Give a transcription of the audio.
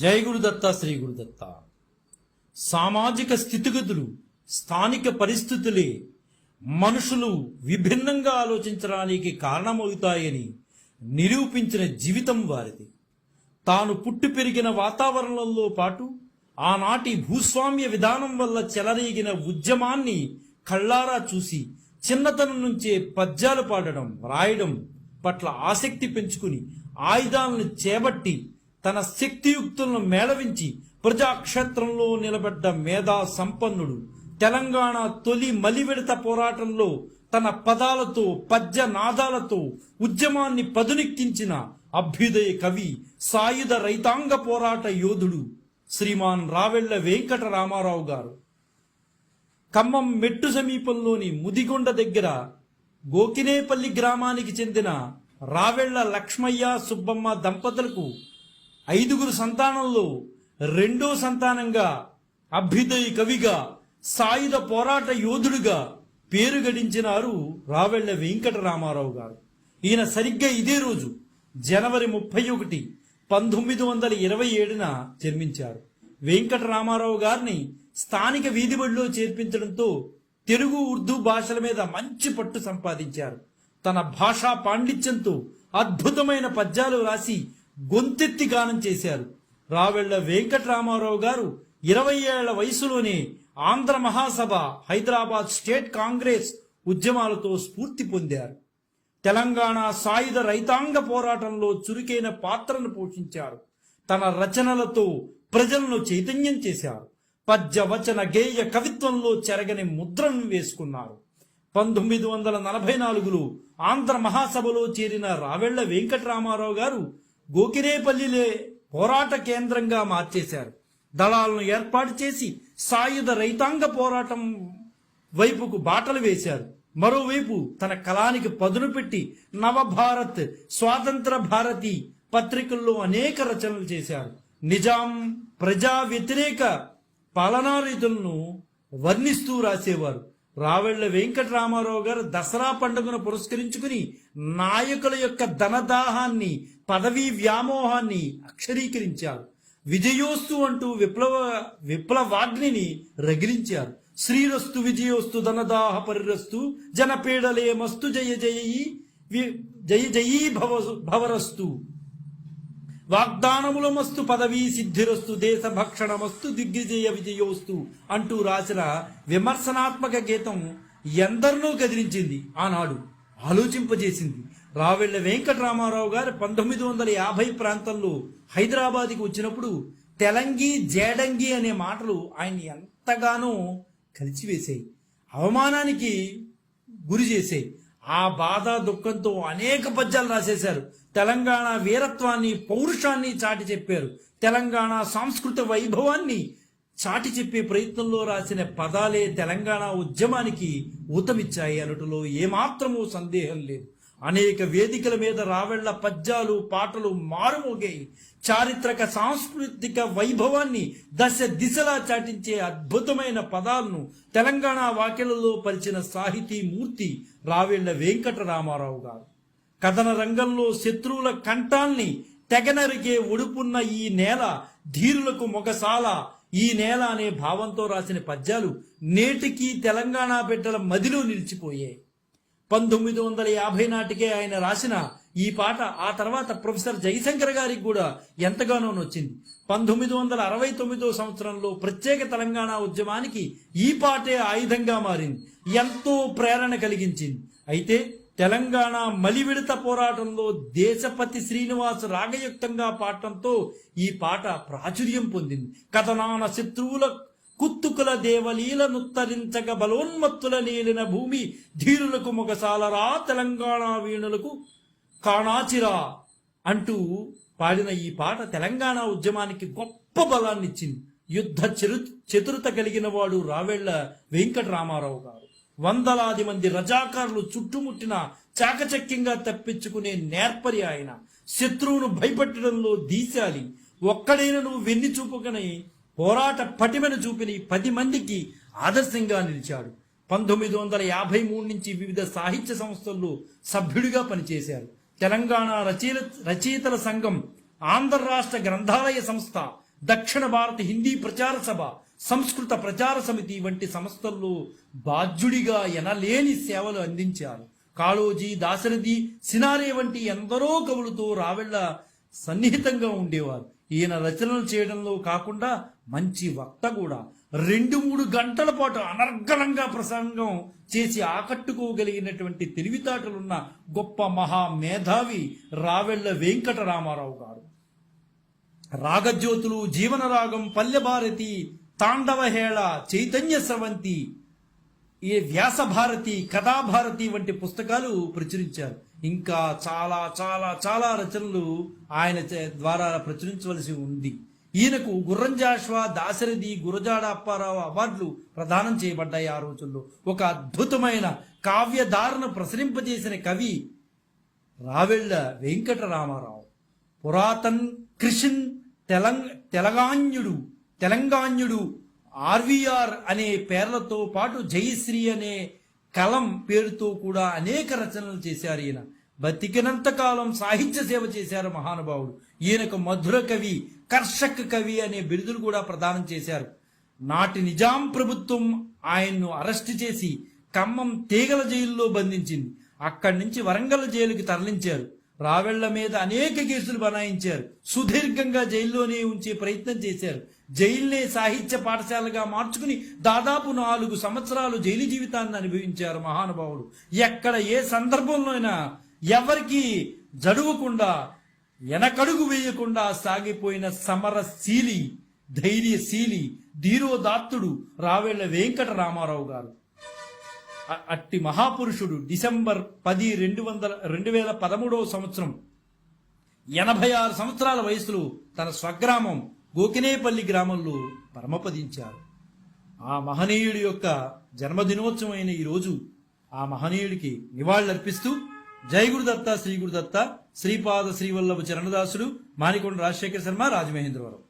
జై గురుదత్త శ్రీ గురుదత్త. సామాజిక స్థితిగతులు స్థానిక పరిస్థితులే మనుషులు విభిన్నంగా ఆలోచించడానికి కారణమవుతాయని నిరూపించిన జీవితం వారిది. తాను పుట్టి పెరిగిన వాతావరణంలో పాటు ఆనాటి భూస్వామ్య విధానం వల్ల చెలరేగిన ఉద్యమాన్ని కళ్ళారా చూసి చిన్నతనం నుంచే పద్యాలు పాడడం రాయడం పట్ల ఆసక్తి పెంచుకుని ఆయుధాలను చేపట్టి తన శక్తియుక్తులను మేళవించి ప్రజాక్షేత్రంలో నిలబడ్డ మేధా సంపన్నుడు. తెలంగాణ తొలి మలివిడత పోరాటంలో తన పదాలతో పద్య నాదాలతో ఉద్యమాన్ని పదునెక్కించిన అభ్యుదయ కవి సాయుధ రైతాంగ పోరాట యోధుడు శ్రీమాన్ రావెళ్ళ వెంకట రామారావు గారు. ఖమ్మం మెట్టు సమీపంలోని ముదిగొండ దగ్గర గోకినేపల్లి గ్రామానికి చెందిన రావెళ్ళ లక్ష్మయ్య సుబ్బమ్మ దంపతులకు ఐదుగురు సంతానంలో రెండో సంతానంగా అభ్యుదయ కవిగా సాయుధ పోరాట యోధుడుగా పేరు గడించినారు రావెళ్ళ వెంకటరామారావు గారు. ఈయన సరిగ్గా ఇదే రోజు జనవరి ముప్పై ఒకటి పంతొమ్మిది వందల ఇరవై ఏడున జన్మించారు. వెంకటరామారావు గారిని స్థానిక వీధిబడిలో చేర్పించడంతో తెలుగు ఉర్దూ భాషల మీద మంచి పట్టు సంపాదించారు. తన భాషా పాండిత్యంతో అద్భుతమైన పద్యాలు రాసి గొంతెత్తి గానం చేశారు. రావెళ్ళ వెంకటరామారావు గారు ఇరవై ఏళ్ళ వయసులోనే ఆంధ్ర మహాసభ హైదరాబాద్ స్టేట్ కాంగ్రెస్ ఉద్యమాలతో స్ఫూర్తి పొందారు. తెలంగాణ సాయుధ రైతాంగ పోరాటంలో చురుకైన పాత్రను పోషించారు. తన రచనలతో ప్రజలను చైతన్యం చేశారు. పద్యవచన గేయ కవిత్వంలో చెరగని ముద్రను వేసుకున్నారు. పంతొమ్మిది వందల నలభై నాలుగులో ఆంధ్ర మహాసభలో చేరిన రావెళ్ళ వెంకటరామారావు గారు గోకిరేపల్లిలే పోరాట కేంద్రంగా మార్చేశారు. దళాలను ఏర్పాటు చేసి సాయుధ రైతాంగ పోరాటం వైపుకు బాటలు వేశారు. మరోవైపు తన కళానికి పదును పెట్టి నవభారత్ స్వాతంత్ర భారతి పత్రికల్లో అనేక రచనలు చేశారు. నిజాం ప్రజా వ్యతిరేక పాలనారీతులను వర్ణిస్తూ రాసేవారు. రావెళ్ళ వెంకటరామారావు గారు దసరా పండుగను పురస్కరించుకుని నాయకుల యొక్క ధనదాహాన్ని పదవీ వ్యామోహాన్ని అక్షరీకరించారు. విజయోస్తు అంటూ విప్లవ విప్లవాగ్నిని రగిలించారు. శ్రీరస్తు విజయోస్తు ధనదాహ పరిరస్తు జనపీడలే మస్తు జయ జయీ వి- జయ జయీ భవ భవరస్తు. వాగ్దానముల మస్తు పదవీ సిద్ధిరస్తు దేశ భక్షణమస్తు దిగ్విజయ విజయోస్తు అంటూ రాసిన విమర్శనాత్మక గీతం ఎందరినో గదిరించింది ఆనాడు ఆలోచింపజేసింది. రావెళ్ళ వెంకటరామారావు గారు పంతొమ్మిది వందల యాభై ప్రాంతంలో హైదరాబాద్కి వచ్చినప్పుడు తెలంగి జేడంగి అనే మాటలు ఆయన్ని ఎంతగానో కలిచివేశాయి అవమానానికి గురి చేసాయి ఆ బాధ దుఃఖంతో అనేక పద్యాలు రాసేశారు. తెలంగాణ వీరత్వాన్ని పౌరుషాన్ని చాటి చెప్పారు. తెలంగాణ సాంస్కృతిక వైభవాన్ని చాటి చెప్పే ప్రయత్నంలో రాసిన పదాలే తెలంగాణ ఉద్యమానికి ఊతమిచ్చాయి అనటంలో ఏమాత్రమూ సందేహం లేదు. అనేక వేదికల మీద రావెళ్ళ పద్యాలు పాటలు మారుమోగాయి. చారిత్రక సాంస్కృతిక వైభవాన్ని దశ దిశలా చాటించే అద్భుతమైన పదాలను తెలంగాణ వాక్యలలో పరిచిన సాహితీ మూర్తి రావెళ్ళ వెంకట రామారావు గారు. కథన రంగంలో శత్రువుల కంఠాల్ని తెగనరిగే ఒడుపున్న ఈ నేల ధీరులకు మొగసాల. ఈ నేల అనే భావంతో రాసిన పద్యాలు నేటికి తెలంగాణ బిడ్డల మదిలో నిలిచిపోయాయి. పంతొమ్మిది వందల యాభై నాటికే ఆయన రాసిన ఈ పాట ఆ తర్వాత ప్రొఫెసర్ జయశంకర్ గారికి కూడా ఎంతగానో నొచ్చింది పంతొమ్మిది వందల అరవై తొమ్మిదో సంవత్సరంలో ప్రత్యేక తెలంగాణ ఉద్యమానికి ఈ పాటే ఆయుధంగా మారింది. ఎంతో ప్రేరణ కలిగించింది. అయితే తెలంగాణ మలివిడత పోరాటంలో దేశపతి శ్రీనివాస్ రాగయుక్తంగా పాడటంతో ఈ పాట ప్రాచుర్యం పొందింది. కథనాన శత్రువుల కుత్తుకుల దేవలీలనుత్తరించక బలోన్మత్తుల నీలిన భూమి ధీరులకు మొగసాలరా తెలంగాణ వీణులకు కాణాచిరా అంటూ పాడిన ఈ పాట తెలంగాణ ఉద్యమానికి గొప్ప బలాన్నిచ్చింది. యుద్ధ చరు చతురత కలిగిన వాడు రావెళ్ళ వెంకటరామారావు గారు. వందలాది మంది రజాకారులు చుట్టుముట్టిన చాకచక్యంగా తప్పించుకునే నేర్పరి ఆయన. శత్రువును భయపెట్టడంలో దీశాలి ఒక్కడైనా నువ్వు వెన్ని చూపుకొని పోరాట పటిమను చూపిని పది మందికి ఆదర్శంగా నిలిచాడు. పంతొమ్మిది వందల యాభై మూడు నుంచి వివిధ సాహిత్య సంస్థల్లో సభ్యుడిగా పనిచేశారు. తెలంగాణ రచయిత రచయితల సంఘం ఆంధ్ర రాష్ట్ర గ్రంథాలయ సంస్థ దక్షిణ భారత హిందీ ప్రచార సభ సంస్కృత ప్రచార సమితి వంటి సంస్థల్లో బాధ్యుడిగా ఎనలేని సేవలు అందించారు. కాళోజీ దాశరథి సినారే వంటి ఎందరో కవులతో రావెళ్ళ సన్నిహితంగా ఉండేవారు. ఈయన రచనలు చేయడంలో కాకుండా మంచి వక్త కూడా. రెండు మూడు గంటల పాటు అనర్గళంగా ప్రసంగం చేసి ఆకట్టుకోగలిగినటువంటి తెలివితేటలున్న గొప్ప మహా మేధావి రావెళ్ళ వెంకటరామారావు గారు. రాగజ్యోతులు జీవనరాగం పల్లెభారతి తాండవహేళ చైతన్య స్రవంతి ఈ వ్యాసభారతి కథాభారతి వంటి పుస్తకాలు ప్రచురించారు. ఇంకా చాలా చాలా చాలా రచనలు ఆయన చే- ద్వారా ప్రచురించవలసి ఉంది. ఈయనకు గుర్రంజాష్వా దాశరథి గురజాడ అప్పారావు అవార్డులు ప్రదానం చేయబడ్డాయి ఆ రోజుల్లో. ఒక అద్భుతమైన కావ్యధారణ ప్రసరింపజేసిన కవి రావెళ్ళ వెంకటరామారావు. పురాతన్ కృష్ణ్ తెలంగ తెలంగాణ్యుడు తెలంగాణ్యుడు ఆర్వీఆర్ అనే పేర్లతో పాటు జయశ్రీ అనే కలం పేరుతో కూడా అనేక రచనలు చేశారు ఈయన. బతికినంత కాలం సాహిత్య సేవ చేశారు మహానుభావుడు. ఈయనకు మధుర కవి కర్షక్ కవి అనే బిరుదులు కూడా ప్రదానం చేశారు. నాటి నిజాం ప్రభుత్వం ఆయన్ను అరెస్ట్ చేసి ఖమ్మం తీగల జైల్లో బంధించింది. అక్కడి నుంచి వరంగల్ జైలుకి తరలించారు. రావెళ్ళ మీద అనేక కేసులు బనాయించారు. సుదీర్ఘంగా జైల్లోనే ఉంచే ప్రయత్నం చేశారు. జైల్నే సాహిత్య పాఠశాలగా మార్చుకుని దాదాపు నాలుగు సంవత్సరాలు జైలు జీవితాన్ని అనుభవించారు మహానుభావుడు. ఎక్కడ ఏ సందర్భంలోనైనా ఎవరికి జడువకుండా వెనకడుగు వేయకుండా సాగిపోయిన సమరశీలి ధైర్యశీలి ధీరోదాత్తుడు రావేళ్ళ వెంకట రామారావు గారు అట్టి మహాపురుషుడు డిసెంబర్ పది రెండు వందల రెండు వేల పదమూడవ సంవత్సరం ఎనభై ఆరు సంవత్సరాల వయసులో తన స్వగ్రామం గోకినేపల్లి గ్రామంలో పరమపదించారు. ఆ మహనీయుడి యొక్క జన్మదినోత్సవం అయిన ఈ రోజు ఆ మహనీయుడికి నివాళులర్పిస్తూ జై గురుదత్త శ్రీ గురుదత్త శ్రీపాద శ్రీవల్లభ చరణదాసుడు మానికొండ రాజశేఖర శర్మ రాజమహేంద్రవరం.